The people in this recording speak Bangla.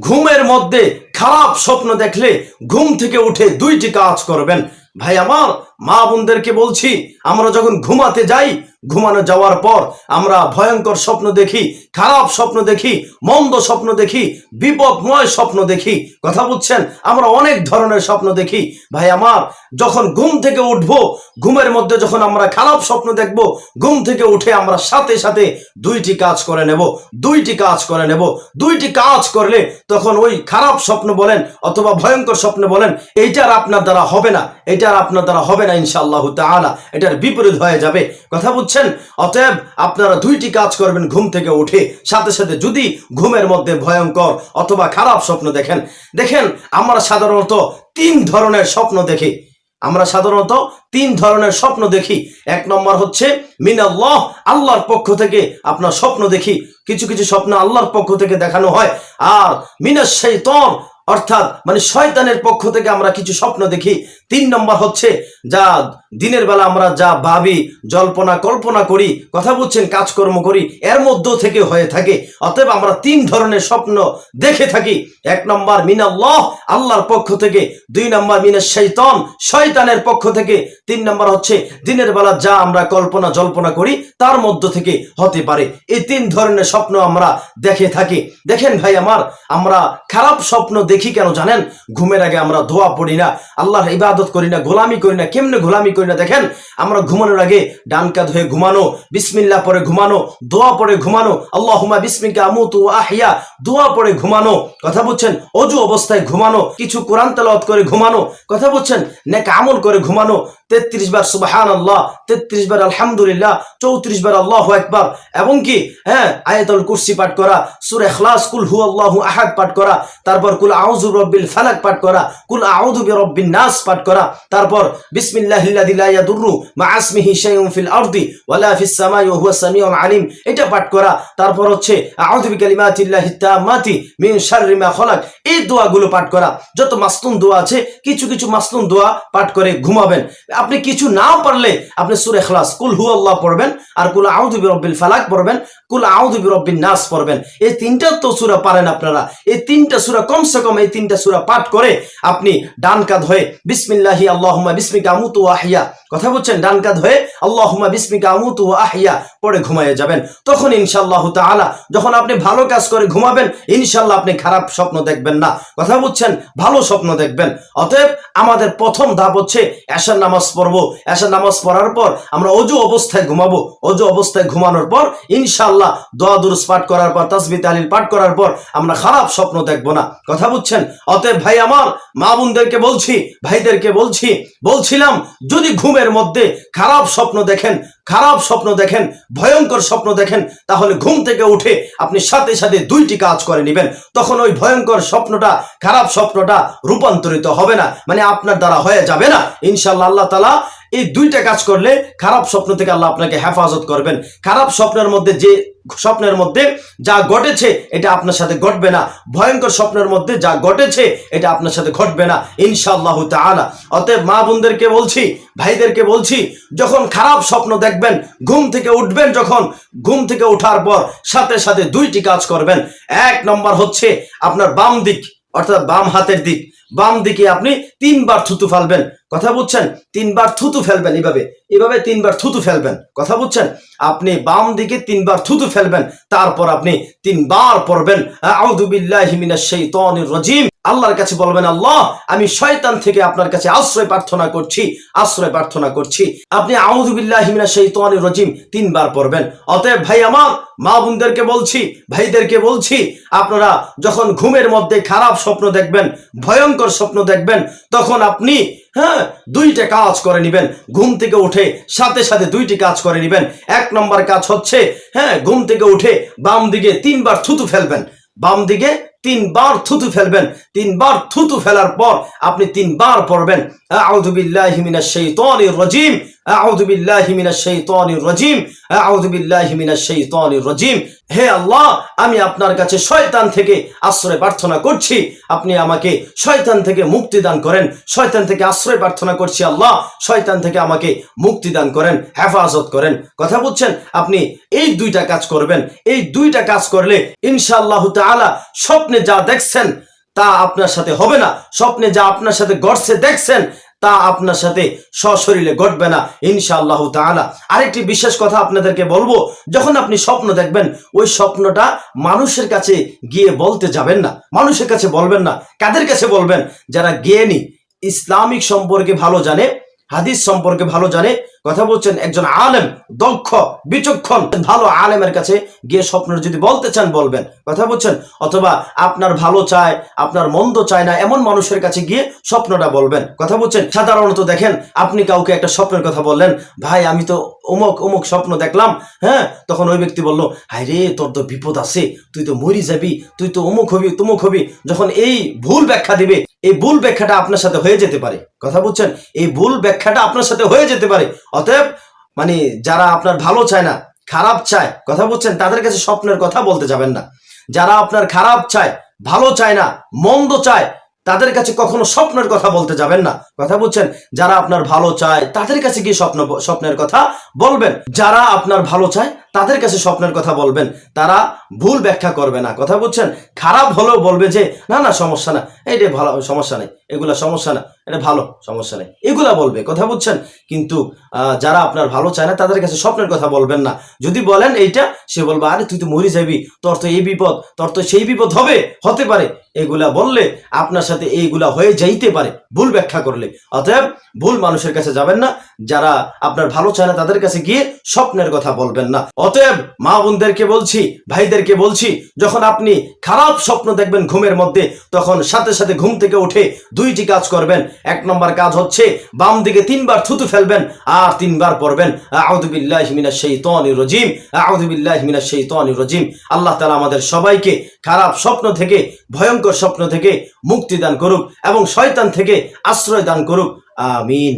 ঘুমের মধ্যে খারাপ স্বপ্ন দেখলে ঘুম থেকে উঠে দুইটি কাজ করবেন। ভাই আমার মা বোনদেরকে বলছি, আমরা যখন ঘুমাতে যাই, ঘুমানো যাওয়ার পর আমরা ভয়ঙ্কর স্বপ্ন দেখি, খারাপ স্বপ্ন দেখি, মন্দ স্বপ্ন দেখি, বিপদময় স্বপ্ন দেখি। কথা বুঝছেন? আমরা অনেক ধরনের স্বপ্ন দেখি। ভাই আমার, যখন ঘুম থেকে উঠবো, ঘুমের মধ্যে যখন আমরা খারাপ স্বপ্ন দেখব, ঘুম থেকে উঠে আমরা সাথে সাথে দুইটি কাজ করে নেব, দুইটি কাজ করে নেব। দুইটি কাজ করলে তখন ওই খারাপ স্বপ্ন বলেন অথবা ভয়ঙ্কর স্বপ্ন বলেন, এইটার আপনার দ্বারা হবে না এটার আপনার দ্বারা হবে না। ইনশাআল্লাহ তাআলা, এটার বিপরীত হয়ে যাবে। কথা বুঝছেন? অতএব আপনারা দুইটি কাজ করবেন ঘুম থেকে উঠে। সাথে সাথে যদি ঘুমের মধ্যে ভয়ঙ্কর অথবা খারাপ স্বপ্ন দেখেন দেখেন আমরা সাধারণত তিন ধরনের স্বপ্ন দেখি। আমরা সাধারণত তিন ধরনের স্বপ্ন দেখি। এক নম্বর হচ্ছে, মিনাল্লাহ, আল্লাহর পক্ষ থেকে আপনার স্বপ্ন দেখি। কিছু কিছু স্বপ্ন আল্লাহর পক্ষ থেকে দেখানো হয়। আর মিনাস শৈতন অর্থাৎ মানে শয়তানের পক্ষ থেকে আমরা কিছু স্বপ্ন দেখি। তিন নম্বর হচ্ছে, যা দিনের বেলা আমরা যা ভাবি, জল্পনা, কল্পনা করি, কথা বলছেন, কাজকর্ম করি, এর মধ্য থেকে হয়ে থাকে। অতএব আমরা তিন ধরনের স্বপ্ন দেখে থাকি। এক নম্বর মিনাল্লাহ, আল্লাহর পক্ষ থেকে। দুই নম্বর মিনাস শৈতন শয়তানের পক্ষ থেকে। তিন নম্বর হচ্ছে, দিনের বেলা যা আমরা কল্পনা, জল্পনা করি, তার মধ্য থেকে হতে পারে। এই তিন ধরনের স্বপ্ন আমরা দেখে থাকি। দেখেন ভাই আমার, আমরা খারাপ স্বপ্ন দেখি কেন জানেন? ঘুমের আগে আমরা দোয়া পড়ি না। আল্লাহর ইবাদত করি না, গোলামি করি না, কেমনে গোলামি করি না? দেখেন, আমরা ঘুমানোর আগে ডান কাঁধ হয়ে ঘুমানো বিসমিল্লা পরে ঘুমানো, দোয়া পরে ঘুমানো আল্লাহ হুমা বিসমিকা আমুতু আহিয়া দোয়া পরে ঘুমানো, কথা বলছেন, অজু অবস্থায় ঘুমানো, কিছু কোরআন তালত করে ঘুমানো, কথা বলছেন, নেক আমল করে ঘুমানো তেত্রিশ বার সুবাহান আল্লাহ তেত্রিশ বার আলহামদুলিল্লাহ, চৌত্রিশ বার আল্লাহ একবার এবং কি? হ্যাঁ আয়াতুল কুরসি পাঠ করা, সূরা ইখলাস, কুল হু আল্লাহু আহাদ পাঠ করা, তারপর কুল আউযু বিরব্বিল ফালাক পাঠ করা, কুল আউযু বিরব্বিন নাস পাঠ করা, তারপর ইয়াদুররু মা আসমিহি শাইউন ফিল আরদি ওয়ালা ফিস সামাই ওয়া হুয়া সামিউল আলিম, এটা পাঠ করা, তারপর হচ্ছে আউযু বিকালিমাতিল্লাহি তাম্মাতি মিন শাররি মা খলাক, এই দোয়াগুলো পাঠ করা। যত মাসনুন দোয়া আছে, কিছু কিছু মাসনুন দোয়া পাঠ করে ঘুমাবেন। আপনি কিছু নাও পারলে আপনি সুরে খালাস কুল হু আল্লাহ পড়বেন আর কুল আউযু বিরব্বিল ফালাক পড়বেন, কুল আউযু বিরব্বিন নাস পড়বেন। এই তিনটা তো সুরা পারেন আপনারা। এই তিনটা সুরা কমসে কম এই তিনটা সুরা পাঠ করে আপনি ডান কাঁধ হয়ে বিসমিল্লাহি আল্লাহ বিসমিকা আমুতু ওয়া আহইয়া কথা বলছেন, ডান কাঁধ হয়ে, আল্লাহুম্মা বিসমিকা আমুতু ওয়া আহইয়া পড়ে ঘুমায়ে যাবেন। তখন ইনশাআল্লাহ তাআলা, যখন আপনি ভালো কাজ করে ঘুমাবেন, ইনশাআল্লাহ আপনি খারাপ স্বপ্ন দেখবেন না। কথা বলছেন, ভালো স্বপ্ন দেখবেন। অতএব আমাদের প্রথম ধাপ হচ্ছে এশার নামাজ পড়ব। এশার নামাজ পড়ার পর আমরা অজু অবস্থায় ঘুমাবো। অজু অবস্থায় ঘুমানোর পর ইনশাআল্লাহ দোয়া দুরুস পাঠ করার পর, তাসবি, তালিল পাঠ করার পর আমরা খারাপ স্বপ্ন দেখব না। কথা বুঝছেন অতএব ভাই আমার মা বোনদেরকে বলছি, ভাইদেরকে বলছি, বলছিলাম, যদি ঘুমের মধ্যে খারাপ স্বপ্ন দেখেন, খারাপ স্বপ্ন দেখেন, ভয়ঙ্কর স্বপ্ন দেখেন, তাহলে ঘুম থেকে উঠে আপনি সাথে সাথে দুইটি কাজ করে নেবেন। তখন ওই ভয়ঙ্কর স্বপ্নটা, খারাপ স্বপ্নটা রূপান্তরিত হবে না মানে আপনার দ্বারা হয়ে যাবে না। ইনশাল্লাহ আল্লাহ তালা এই দুইটা কাজ করলে খারাপ স্বপ্ন থেকে আল্লাহ আপনাকে হেফাজত করবেন। খারাপ স্বপ্নের মধ্যে যে স্বপ্নের মধ্যে যা ঘটেছে, এটা আপনার সাথে ঘটবে না। ভয়ঙ্কর স্বপ্নের মধ্যে যা ঘটেছে, এটা আপনার সাথে ঘটবে না, ইনশাআল্লাহ তালা অতএব মা বোনদেরকে বলছি, ভাইদেরকে বলছি, যখন খারাপ স্বপ্ন দেখবেন, ঘুম থেকে উঠবেন যখন, ঘুম থেকে ওঠার পর সাথে সাথে দুইটি কাজ করবেন। এক নম্বর হচ্ছে আপনার বাম দিক। অর্থাৎ বাম হাতের দিক, বাম দিকে আপনি তিনবার থুতু ফেলবেন। কথা বুঝছেন? তিনবার থুতু ফেলবেন এভাবে। এভাবে তিনবার থুতু ফেলবেন। কথা বুঝছেন? আপনি বাম দিকে তিনবার থুতু ফেলবেন, তারপর আপনি তিনবার পড়বেন। আউদুবিল্লাহ হিমিনা সেই শাইতানির রাজিম। আল্লাহর কাছে বলবেন, আল্লাহ, আমি শয়তান থেকে আপনার কাছে আশ্রয় প্রার্থনা করছি, আশ্রয় প্রার্থনা করছি। আপনি আউযু বিল্লাহি মিনাশ শাইতানির রাজিম তিনবার পড়বেন। অতএব ভাই আমার, মা বোনদেরকে বলছি, ভাইদেরকে বলছি, আপনারা যখন ঘুমের মধ্যে খারাপ স্বপ্ন দেখবেন, ভয়ঙ্কর স্বপ্ন দেখবেন, তখন আপনি হ্যাঁ দুইটা কাজ করে নিবেন। ঘুম থেকে উঠে সাথে সাথে দুইটি কাজ করে নিবেন। এক নম্বর কাজ হচ্ছে হ্যাঁ ঘুম থেকে উঠে বাম দিকে তিনবার থুতু ফেলবেন। বাম দিকে তিনবার থুতু ফেলবেন। তিনবার থুতু ফেলার পর আপনি তিনবার পড়বেন। হে আল্লাহ, আমি আপনার কাছে শয়তান থেকে আশ্রয় প্রার্থনা করছি। আপনি আমাকে শয়তান থেকে মুক্তি দান করেন। শয়তান থেকে আশ্রয় প্রার্থনা করছি আল্লাহ। শয়তান থেকে আমাকে মুক্তি দান করেন, হেফাজত করেন। কথা বুঝছেন আপনি এই দুইটা কাজ করবেন। এই দুইটা কাজ করলে ইনশাআল্লাহ তাআলা স্বপ্নে স্বপ্নে যা দেখছেন তা আপনার সাথে হবে না। স্বপ্নে যা আপনার সাথে গড়ছে দেখছেন তা আপনার সাথে সশরীরে ঘটবে না, ইনশাআল্লাহ তাআলা। আরেকটি বিশেষ কথা আপনাদেরকে বলব, যখন আপনি স্বপ্ন দেখবেন, ওই স্বপ্নটা মানুষের কাছে গিয়ে বলতে যাবেন না। মানুষের কাছে বলবেন না, কাদের কাছে বলবেন? যারা জ্ঞানী, ইসলামিক সম্পর্কে ভালো জানে, হাদিস সম্পর্কে ভালো জানে কথা বলছেন একজন আলেম, দক্ষ, বিচক্ষণ, ভালো আলেমের কাছে গিয়ে স্বপ্ন যদি বলতে চান বলবেন। কথা বলছেন, অথবা আপনার ভালো চায়, আপনার মন্দ চায় না, এমন মানুষের কাছে গিয়ে স্বপ্নটা বলবেন। কথা বলছেন, সাধারণত দেখেন আপনি কাউকে একটা স্বপ্নের কথা বললেন, ভাই, আমি তো অমুক অমুক স্বপ্ন দেখলাম। হ্যাঁ তখন ওই ব্যক্তি বলল, হায় রে, তোর তো বিপদ আছে, তুই তো মরি যাবি, তুই তো অমুক হবি, তুমুক হবি। যখন এই ভুল ব্যাখ্যা দিবে, এই ভুল ব্যাখ্যাটা আপনার সাথে হয়ে যেতে পারে। কথা বলছেন, এই ভুল ব্যাখ্যাটা আপনার সাথে হয়ে যেতে পারে। অতএব মানে যারা আপনার ভালো চায় না, খারাপ চায়, কথা বলছেন তাদের কাছে স্বপ্নের কথা বলতে যাবেন না। যারা আপনার খারাপ চায়, ভালো চায় না, মন্দ চায়, তাদের কাছে কখনো স্বপ্নের কথা বলতে যাবেন না। কথা বলছেন যারা আপনার ভালো চায়, তাদের কাছে গিয়ে স্বপ্ন, স্বপ্নের কথা বলবেন। যারা আপনার ভালো চায় তাদের কাছে স্বপ্নের কথা বলবেন, তারা ভুল ব্যাখ্যা করবে না। কথা বলছেন খারাপ হলেও বলবে যে, না না, সমস্যা না। এইটা ভালো, সমস্যা নেই। এগুলা সমস্যা না। এটা ভালো, সমস্যা নেই। এগুলা বলবে, কথা বুঝছেন? কিন্তু যারা আপনার ভালো চায় না, তাদের কাছে স্বপ্নের কথা বলবেন না। যদি বলেন এইটা, সে বলবে, আরে, তুই তো মরি যাবি। তোর তো এই বিপদ, তোর তো সেই বিপদ হবে, হতে পারে। এগুলা বললে আপনার সাথে এইগুলা হয়ে যাইতে পারে, ভুল ব্যাখ্যা করলে। অতএব, ভুল মানুষের কাছে যাবেন না। যারা আপনার ভালো চায় না, তাদের কাছে গিয়ে স্বপ্নের কথা বলবেন না। অতএব মা বোনদেরকে বলছি, ভাইদেরকে বলছি, যখন আপনি খারাপ স্বপ্ন দেখবেন ঘুমের মধ্যে, তখন সাথে সাথে ঘুম থেকে উঠে দুইটি কাজ করবেন। এক নম্বর কাজ হচ্ছে বাম দিকে তিনবার থুতু ফেলবেন, আর তিনবার পড়বেন। শাইতানির রজিম। আল্লাহ তাআলা আমাদের সবাইকে খারাপ স্বপ্ন থেকে, ভয়ঙ্কর স্বপ্ন থেকে মুক্তি দান করুক এবং শয়তান থেকে আশ্রয় দান করুক। আমিন।